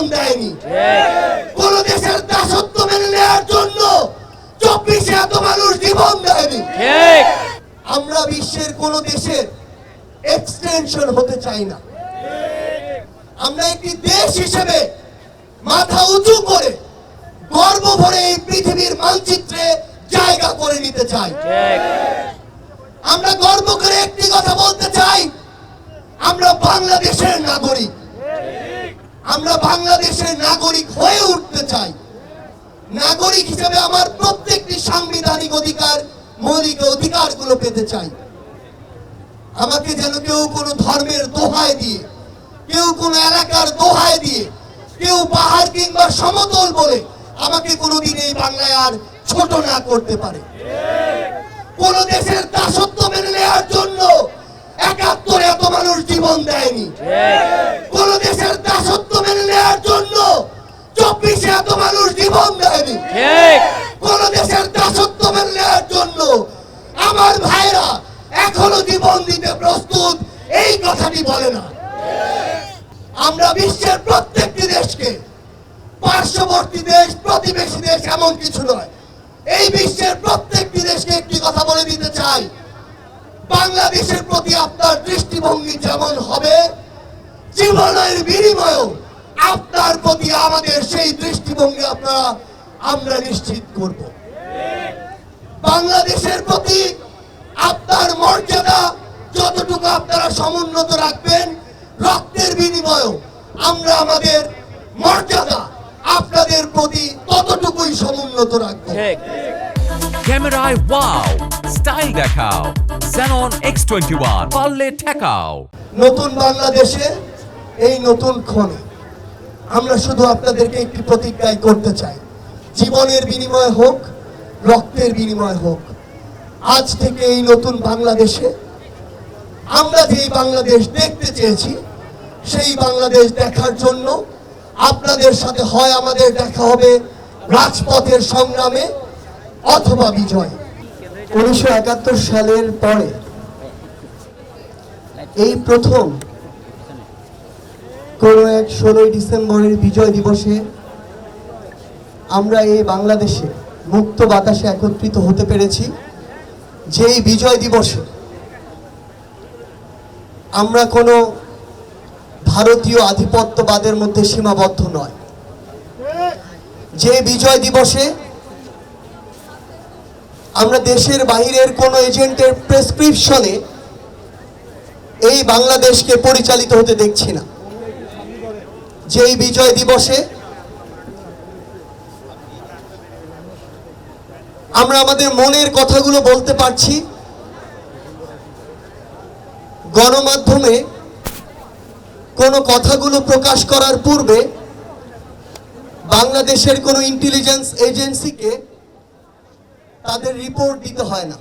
জীবন দেয়নি। কোন দেশের দাসত্ব মেনে নেওয়ার জন্য চব্বিশে এত মানুষ জীবন দেয়নি। আমরা বিশ্বের কোন দেশের এক্সটেনশন হতে চাই না। আমরা একটি দেশ হিসেবে মাথা উঁচু করে গর্ব ভরে এই পৃথিবীর মানচিত্রে জায়গা করে নিতে চাই। আমরা গর্ব করে একটি কথা বলতে চাই আমরা বাংলাদেশের নাগরিক। আমরা বাংলাদেশের নাগরিক হয়ে উঠতে চাই। নাগরিক হিসেবে আমার প্রত্যেকটি সাংবিধানিক অধিকার, মৌলিক অধিকারগুলো পেতে চাই। আমাকে যেন কেউ কোনো ধর্মের দোহায় দিয়ে, কেউ কোনো এলাকার দোহায় দিয়ে, কেউ পাহাড় কিংবা সমতল বলে আমাকে কোনোদিন এই বাংলায় আর ছোট না করতে পারে। কোন দেশের দাসত্ব মেনে নেওয়ার জন্য একাত্তরে এত মানুষ জীবন দেয়নি। কোন দেশের এত মানুষ জীবন দেয়নি। কোন দেশের দাসত্ব নেওয়ার জন্য আমার ভাইরা এখনও জীবন দিতে প্রস্তুত এই কথাটি বলে না। আমরা বিশ্বের প্রত্যেকটি দেশকে পার্শ্ববর্তী দেশ প্রতিবেশী দেশ এমন কিছু নয়। এই বিশ্বের প্রত্যেকটি দেশকে একটি কথা বলে দিতে চাই। বাংলাদেশের প্রতি আপনার দৃষ্টিভঙ্গি যেমন হবে জীবনের বিনিময়েও আপনার প্রতি আমাদের দৃষ্টিভঙ্গি আপনারা আমরা নিশ্চিত করব। বাংলাদেশের প্রতি আপনার মর্যাদা যতটুকু আপনারা সমুন্নত রাখবেন রক্তের বিনিময়েও আমরা আমাদের মর্যাদা আপনাদের প্রতি ততটুকুই সমুন্নত রাখব। ক্যামেরায় ওয়াও স্টাইল দেখাও Xenon X21 পারলে ঠেকাও। নতুন বাংলাদেশে এই নতুন ক্ষণে আমরা শুধু আপনাদেরকে একটি প্রতিজ্ঞায় করতে চাই। জীবনের বিনিময় হোক, রক্তের বিনিময় হোক। আজ থেকে এই নতুন বাংলাদেশে আমরা যেই বাংলাদেশ দেখতে চেয়েছি, সেই বাংলাদেশ দেখার জন্য আপনাদের সাথে হয় আমাদের দেখা হবে রাজপথের সংগ্রামে অথবা বিজয়। উনিশশো একাত্তর সালের পরে এই প্রথম ষোলোই ডিসেম্বরের বিজয় দিবসে আমরা এই বাংলাদেশে মুক্ত বাতাসে একত্রিত হতে পেরেছি। যেই বিজয় দিবসে আমরা কোনো ভারতীয় আধিপত্যবাদের মধ্যে সীমাবদ্ধ নয়। যে বিজয় দিবসে আমরা দেশের বাহিরের কোনো এজেন্টের প্রেসক্রিপশনে এই বাংলাদেশকে পরিচালিত হতে দেখছি না। যেই বিজয় দিবসে আমরা আমাদের মনের কথাগুলো বলতে পারছি, গণমাধ্যমে কোনো কথাগুলো প্রকাশ করার পূর্বে বাংলাদেশের কোনো ইন্টেলিজেন্স এজেন্সিকে তাদের রিপোর্ট দিতে হয় না।